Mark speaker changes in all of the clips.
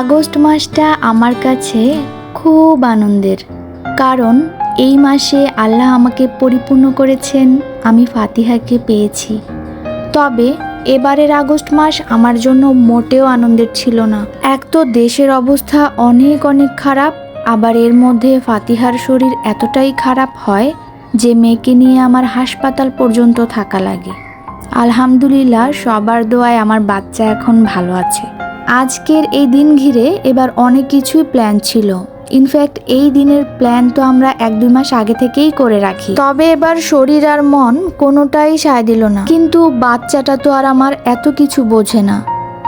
Speaker 1: August মাসটা আমার কাছে খুব আনন্দের। কারণ এই মাসে আল্লাহ আমাকে পরিপূর্ণ করেছেন, আমি ফাতিহাকে পেয়েছি। তবে এবারের আগস্ট মাস আমার জন্য মোটেও আনন্দের ছিল না। এক তো দেশের অবস্থা অনেক অনেক খারাপ, আবার এর মধ্যে ফাতিহার শরীর এতটাই খারাপ হয় যে মেয়েকে নিয়ে আমার হাসপাতাল পর্যন্ত থাকা লাগে। আলহামদুলিল্লাহ, সবার দোয়ায় আমার বাচ্চা এখন ভালো আছে। আজকের এই দিন ঘিরে এবার অনেক কিছুই প্ল্যান ছিল। ইনফ্যাক্ট এই দিনের প্ল্যান তো আমরা এক দুই মাস আগে থেকেই করে রাখি। তবে এবার শরীর আর মন কোনোটাই সায় দিল না। কিন্তু বাচ্চাটা তো আর আমার এত কিছু বোঝে না।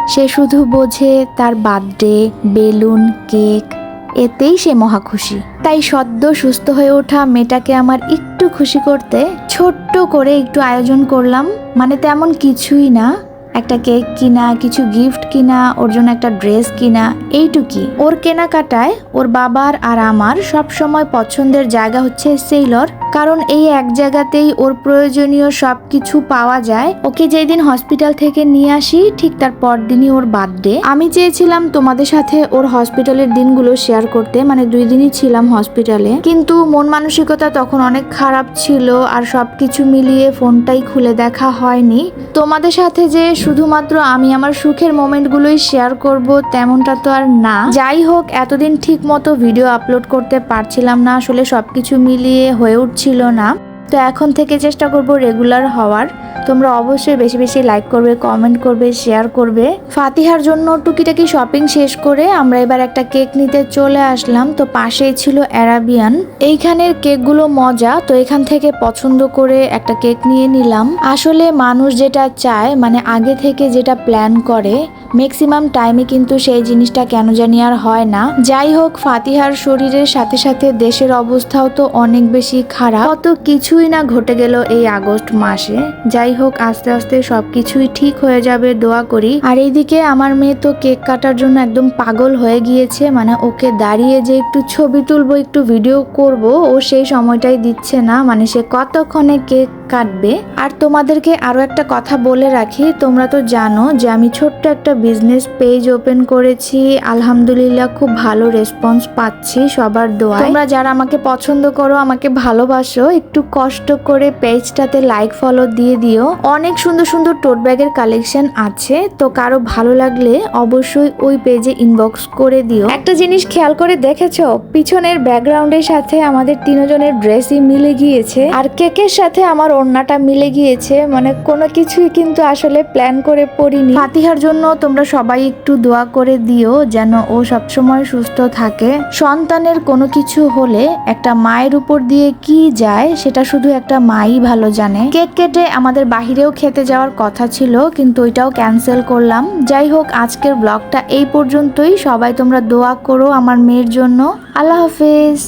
Speaker 1: সে শুধু বোঝে তার বার্থডে বেলুন, কেক, এতেই সে মহা খুশি। তাই সদ্য সুস্থ হয়ে ওঠা মেয়েটাকে আমার একটু খুশি করতে ছোট্ট করে একটু আয়োজন করলাম। মানে তেমন কিছুই না। একটা কেক কিনা, কিছু গিফট কিনা, ওর জন্য একটা ড্রেস কিনা, এইটুকি। ওর কেনাকাটায় ওর বাবার আর আমার সব সময় পছন্দের জায়গা হচ্ছে সেইলর কারণ এই এক জায়গাতেই ওর প্রয়োজনীয় সব কিছু পাওয়া যায়। ওকে যেই দিন হসপিটাল থেকে নিয়ে আসি, ঠিক তার পরদিনই ওর বার্থডে আমি চেয়েছিলাম তোমাদের সাথে ওর হসপিটালের দিনগুলো শেয়ার করতে মানে দুই দিনই ছিলাম হসপিটালে কিন্তু মন মানসিকতা তখন অনেক খারাপ ছিল, আর সবকিছু মিলিয়ে ফোনটাই খুলে দেখা হয়নি। তোমাদের সাথে যে শুধুমাত্র আমি আমার সুখের মোমেন্টগুলোই শেয়ার করব, তেমনটা তো আর না। যাই হোক, এতদিন ঠিক মতো ভিডিও আপলোড করতে পারছিলাম না, আসলে সবকিছু মিলিয়ে হয়ে উঠছিল না। তো এখন থেকে চেষ্টা করব রেগুলার হওয়ার। তোমরা অবশ্যই বেশি বেশি লাইক করবে কমেন্ট করবে শেয়ার করবে। ফাতিহার জন্য টুকিটাকি শপিং শেষ করে আমরা এবার একটা কেক নিতে চলে আসলাম। তো পাশেই ছিল অ্যারাবিয়ান এইখানের কেকগুলো মজা, তো এখান থেকে পছন্দ করে একটা কেক নিয়ে নিলাম। আসলে মানুষ যেটা চায় মানে আগে থেকে যেটা প্ল্যান করে ম্যাক্সিমাম টাইমে কিন্তু সেই জিনিসটা কেন জানি আর হয় না। যাই হোক, ফাতিহার শরীরের সাথে সাথে দেশের অবস্থাও তো অনেক বেশি খারাপ। কত কিছুই না ঘটে গেল এই আগস্ট মাসে। যাই হোক, আস্তে আস্তে সব কিছুই ঠিক হয়ে যাবে, দোয়া করি। আর এইদিকে আমার মেয়ে তো কেক কাটার জন্য একদম পাগল হয়ে গিয়েছে মানে ওকে দাঁড়িয়ে যে একটু ছবি তুলবো, একটু ভিডিও করব, ও সেই সময়টাই দিচ্ছে না। মানে সে কতক্ষণে কেক কাটবে। আর তোমাদেরকে আরও একটা কথা বলে রাখি, তোমরা তো জানো যে আমি ছোট্ট একটা বিজনেস পেজ ওপেন করেছি। আলহামদুলিল্লাহ খুব ভালো রেসপন্স পাচ্ছি সবার দোয়া তোমরা যারা আমাকে পছন্দ করো, আমাকে ভালোবাসো, একটু কষ্ট করে পেজটাতে লাইক ফলো দিয়ে দিও। অনেক সুন্দর সুন্দর টোট ব্যাগের কালেকশন আছে, তো কারও ভালো লাগলে অবশ্যই ওই পেজে ইনবক্স করে দিও। একটা জিনিস খেয়াল করে দেখেছ, পিছনের ব্যাকগ্রাউন্ডের সাথে আমাদের তিনজনের ড্রেসই মিলে গিয়েছে। আর কেকের সাথে আমার ওড়নাটা মিলে গিয়েছে মানে কোনো কিছুই কিন্তু আসলে প্ল্যান করে পড়িনি। ফাতিহার জন্য তোমরা সবাই একটু দোয়া করে দিও যেন ও সবসময় সুস্থ থাকে। সন্তানের কোনো কিছু হলে একটা মায়ের উপর দিয়ে কি যায় সেটা শুধু একটা মাই ভালো জানে। কেক কেটে আমাদের বাহিরেও খেতে যাওয়ার কথা ছিল, কিন্তু ওইটাও ক্যান্সেল করলাম। যাই হোক, আজকের ব্লগটা এই পর্যন্তই। সবাই তোমরা দোয়া করো আমার মেয়ের জন্য। আল্লাহ হাফেজ।